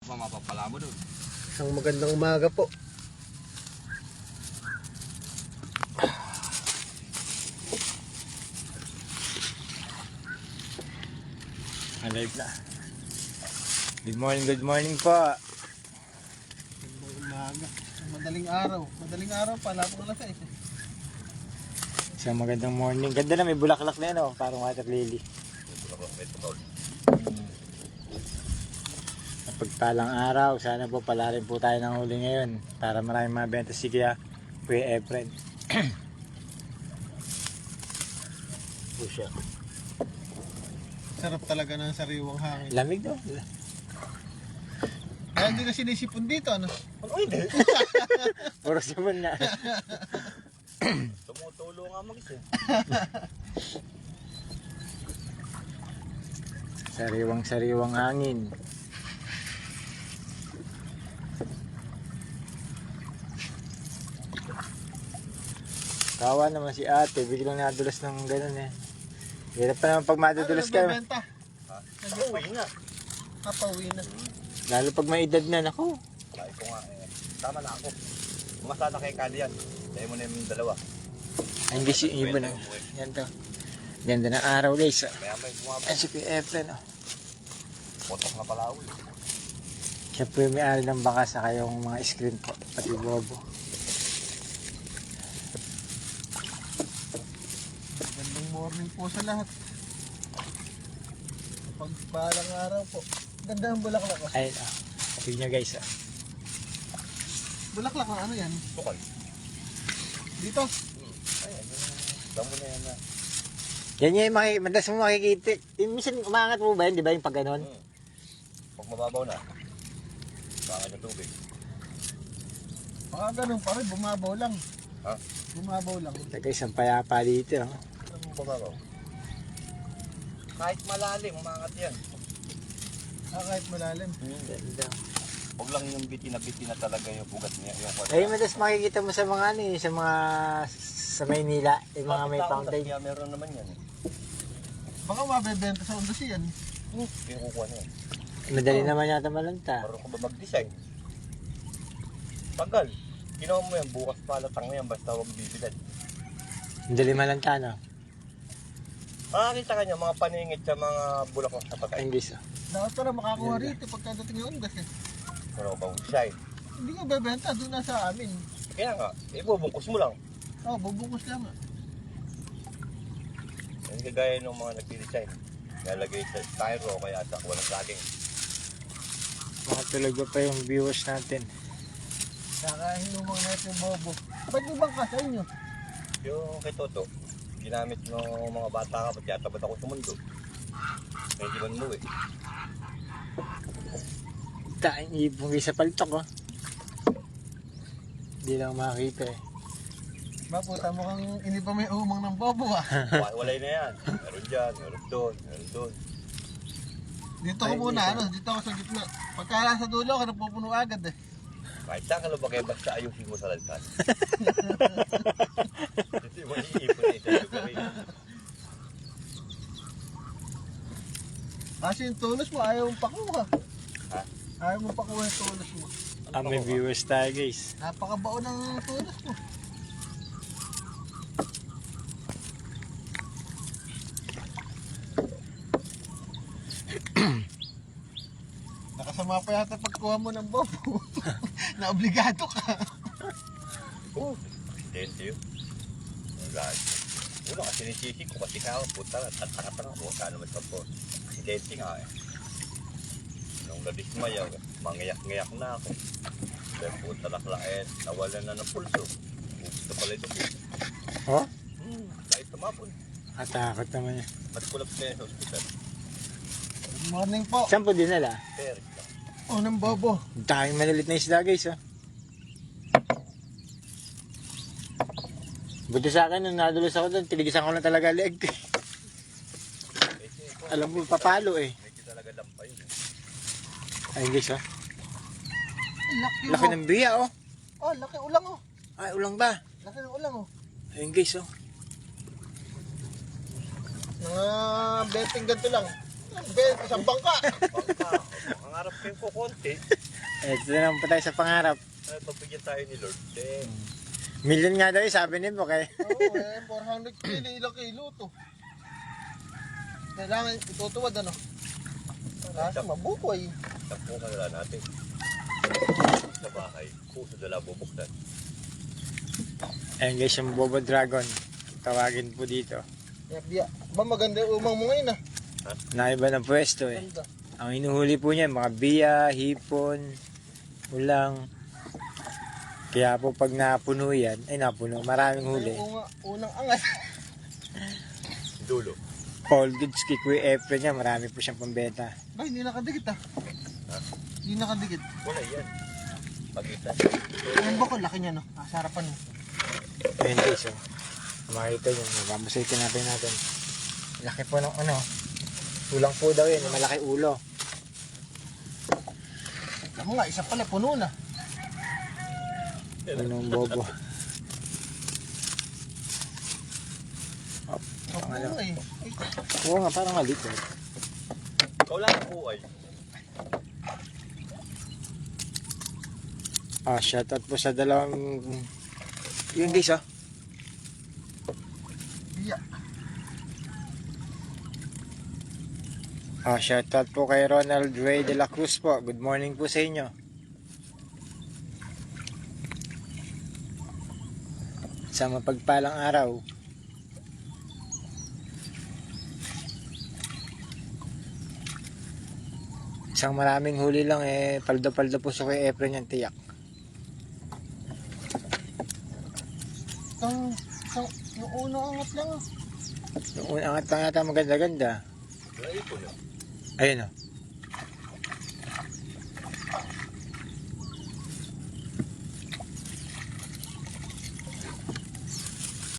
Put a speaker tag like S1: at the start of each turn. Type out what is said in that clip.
S1: pa mapapala mo doon.
S2: Isang magandang umaga po.
S3: Alive na. Good morning, good morning po.
S2: Magandang umaga. Madaling araw. Madaling araw pa. Lapang alas 6. eh.
S3: Isang magandang morning. Ganda na, may bulaklak na yan oh, parang water lily. Pagpalang araw, sana po palarin po tayo ng huli ngayon para maraming mabenta si Kuya, Kuya Efren. po siya.
S2: Sarap talaga ng sariwang hangin.
S3: Lamig daw.
S2: Kaya hindi na sinisipon dito. Ano?
S3: Puro sabon na.
S1: Tumutulo nga mag-isa.
S3: Sariwang sariwang hangin. Kawa naman si ate, biglang nadulas ng ganun eh. Hirap pa naman pag madudulas
S2: Ano,
S3: ka.
S2: nagbebenta?
S1: Uwi nga.
S2: Kapauwi na.
S3: Lalo pag may edad na, naku.
S1: Sabi ko nga, eh, tama na ako. Umasada kay Kali yan. Dahil mo na yung dalawa.
S3: Ang gisi yung ibon ah. Yan to. Ganda ng araw guys. ah.
S1: Maya may bumaba.
S3: Ayan si Kuya Efren oh.
S1: Potok na pala ako. eh.
S3: Siya po yung may-ari ng baka sa kayong mga screen po. Pati bobo.
S2: Morning po sa lahat. Pagpalang araw po. Ganda ang bulaklak. Oh.
S3: Ayun ah. Tignan nyo guys ah.
S2: Bulaklak na ano yan?
S1: Tukal.
S2: Dito.
S1: Ayan, damo na yan na.
S3: Yan yung maki, madalas mo makikita. Yung minsan umangat mo ba yun, di ba yung pag ganon?
S1: Hmm. Pag mababaw na, baka na tubig.
S2: Baka ganun pa rin. Bumabaw lang.
S1: Ha?
S2: Bumabaw lang.
S3: Taga isang payapa dito. oh.
S1: Mo mababaw? Kahit malalim, umangat yan.
S2: Ah, kahit malalim.
S3: Ganda.
S1: Huwag lang yung biti na biti na talaga yung bugat niya. Yung kwan.
S3: Ay, madalas makikita mo sa mga ano eh, sa mga sa Maynila, yung mga may fountain.
S1: ugat niya, meron naman yan. eh.
S2: Baka mabebenta sa Honda yan.
S1: Yung kukuha niya.
S3: Madali naman yata malanta.
S1: Marunong ka ba mag-design? Tagal. Ginawa mo yan, bukas palatang mo yan, basta huwag bibilad.
S3: Madali malanta, no?
S1: Makakita ka niya, mga paningit sa mga bulaklak sa patay.
S3: Ang guys, oh.
S2: Dapat para makakuha rito pagkadating yung Honda eh.
S1: Marunong ka mag-design.
S2: Hindi nga bebenta. Doon na sa amin.
S1: Kaya nga, ibubungkus mo lang.
S2: Oh, bubungkus lang. ah.
S1: Hindi kagaya ng mga nag-design. Nalagay sa styro kaya sa walang saging.
S3: Makatulog pa yung viewers natin.
S2: Saka hinumang natin yung bobo. Ba't di bang sa inyo?
S1: Yung kay Toto, ginamit ng mga bata ka, pati yatabat ako sa mundo. May hindi man mo eh.
S3: Taing ipong sa paltok, oh. Hindi lang makita eh.
S2: Ba, puta mo kang ini pa may umang ng bobo ah.
S1: Wa- Walay na yan. Meron dyan, meron doon, meron doon.
S2: Dito
S3: Ay,
S2: ko muna,
S3: dito.
S2: ano, dito ako sa gitna. Pagka nasa dulo ka, napupuno agad eh.
S1: Kahit saan ka lumagay, basta ayusin mo sa lansan. Kasi maiipon na isang lugar eh.
S2: Kasi yung tulos mo, ayaw mong pakuha.
S1: Ha?
S2: Ayaw mong pakuha yung tulos mo.
S3: Ah, may viewers tayo, guys.
S2: Napakabao ng tulos mo. Nakasama pa yata pagkuha mo ng bobo. na obligado ka.
S1: Oo, aksidente yun. Ang lahat. Una kasi sinisisi ko kasi ka, puta na, tataka pa na ako, kano man sa po. Aksidente nga eh. Nung nadismaya, mangiyak-ngiyak na ako. Dahil puta lakla eh, nawalan na ng pulso. Gusto pala ito.
S3: Oh?
S1: Hmm, kahit tumapon.
S3: Katakot naman yan.
S1: Ba't kulap kaya sa ospital?
S2: Good morning po.
S3: Saan po dinala?
S1: Perik lang.
S2: Oh, ng bobo.
S3: Ang daming malilit na isda, guys, oh. Buti sa akin, nung nadulos ako doon, tiligisan ko na talaga leg. Alam mo, papalo eh.
S1: talaga lampa yun. eh.
S3: Ay, guys, oh.
S2: Laki,
S3: Laki ng biya, oh.
S2: Oh, laki ulang oh.
S3: Ay, ulang ba?
S2: Laki ng ulang oh.
S3: Ayun, guys, oh.
S2: Mga betting ganito lang. Bet, isang bangka.
S1: Bangka, pangarap kayo ko konti.
S3: Ito na naman po tayo sa pangarap.
S1: Ay, pagbigyan tayo ni Lord. Eh,
S3: Million nga daw eh, sabi ni Bok eh.
S2: Oo, eh, 400 kilo, ilang kilo to. Kailangan itutuwad ano. Kaso mabukoy.
S1: Sampu ka nila natin. Sa bahay. Puso nila bubuksan.
S3: Ayun guys, yung Bobo Dragon. Tawagin po dito.
S2: Kaya biya. Ba maganda yung umang mo ngayon ah.
S3: Naiba ng pwesto eh.
S2: Ganda.
S3: Ang inuhuli po niya, mga biya, hipon, ulang. Kaya po pag napuno yan, ay napuno, maraming huli.
S2: Unang, angat.
S1: Dulo.
S3: All goods kay Kuya Efren niya, marami po siyang pambenta.
S2: Ba, hindi nakadikit ah. Hindi nakadikit.
S1: Wala yan. Pagitan.
S2: Ang bako, laki niya no. Ah, sarapan mo.
S3: Ayun guys, oh. Makita nyo, mababasaitin natin natin. Laki po ng ano, ulang po daw yun, malaki ulo.
S2: Alam mo nga, isa pala, puno na.
S3: Bobo.
S2: Ang
S3: Ano?
S2: puno eh. Ay,
S3: Oo nga, parang malit eh.
S1: Ikaw lang po ay.
S3: Ah, shoutout po sa dalawang... Yun guys, oh.
S2: biya.
S3: Ah, shoutout po kay Ronald Ray de la Cruz po. Good morning po sa inyo. Sa mapagpalang araw. Isang maraming huli lang eh, paldo-paldo po sa kay Efren yung tiyak.
S2: Ang, ang, yung unang angat lang.
S3: Yung unang angat lang yata maganda-ganda. Ayun oh.